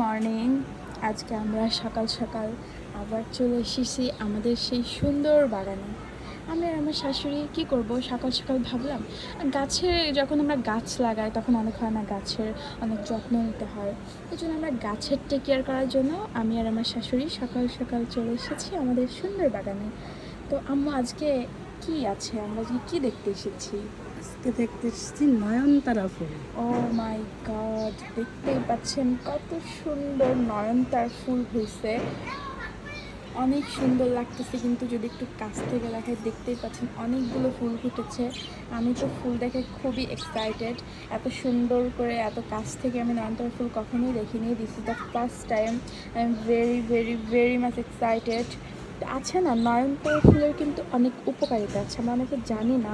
Morning আজকে আমরা সকাল সকাল আবার চলে এসেছি আমাদের সেই সুন্দর বাগানে। আমি আর আমার শাশুড়ি কি করব? সকাল সকাল ভাবলাম গাছের যখন আমরা গাছ লাগাই তখন অনেক হয় না গাছের অনেক যত্ন নিতে হয়। এই জন্য আমরা গাছের টেক কেয়ার করার জন্য আমি আর আমার শাশুড়ি সকাল সকাল চলে এসেছি আমাদের সুন্দর বাগানে। তো আম্মু আজকে কি আছে? আমরা আজকে কি দেখতে এসেছি? আজকে দেখতে এসেছি নয়নতারা ফুল। ও মাই গড দেখতেই পাচ্ছেন কত সুন্দর নয়নতার ফুল হয়েছে। অনেক সুন্দর লাগতেছে, কিন্তু যদি একটু কাছ থেকে দেখায় দেখতেই পাচ্ছেন অনেকগুলো ফুল ফুটেছে। আমি তো ফুল দেখে খুবই এক্সাইটেড এত সুন্দর করে, এত কাছ থেকে আমি নয়নতার ফুল কখনোই দেখিনি। This is the first time I am very very very much excited আছে না? নয়নতারা ফুলের কিন্তু অনেক উপকারিতা আছে, আমরা অনেকে জানি না।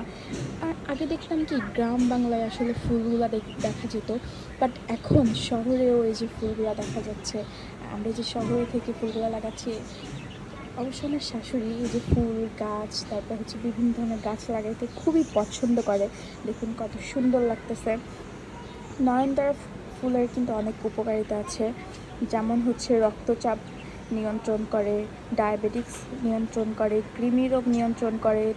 আর আগে দেখতাম কি, গ্রাম বাংলায় আসলে ফুলগুলো দেখা যেত বাট এখন শহরেও এই যে ফুলগুলো দেখা যাচ্ছে, আমরা যে শহরে থেকে ফুলগুলো লাগাচ্ছি, অবশ্য আমার শাশুড়ি এই যে ফুল, গাছ, তারপর হচ্ছে বিভিন্ন ধরনের গাছ লাগাইতে খুবই পছন্দ করে। দেখুন কত সুন্দর লাগতেছে। নয়নতারা ফুলের কিন্তু অনেক উপকারিতা আছে, যেমন হচ্ছে রক্তচাপ। নিয়ন্ত্রণ করে, ডায়াবেটিক্স নিয়ন্ত্রণ করে, কৃমি রোগ নিয়ন্ত্রণ করে,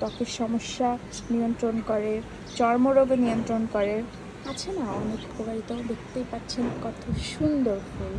ত্বকের সমস্যা নিয়ন্ত্রণ করে, চর্মরোগে নিয়ন্ত্রণ করে। আছে না অনেক উপকারিতাও দেখতেই পাচ্ছেন, কত সুন্দর ফুল।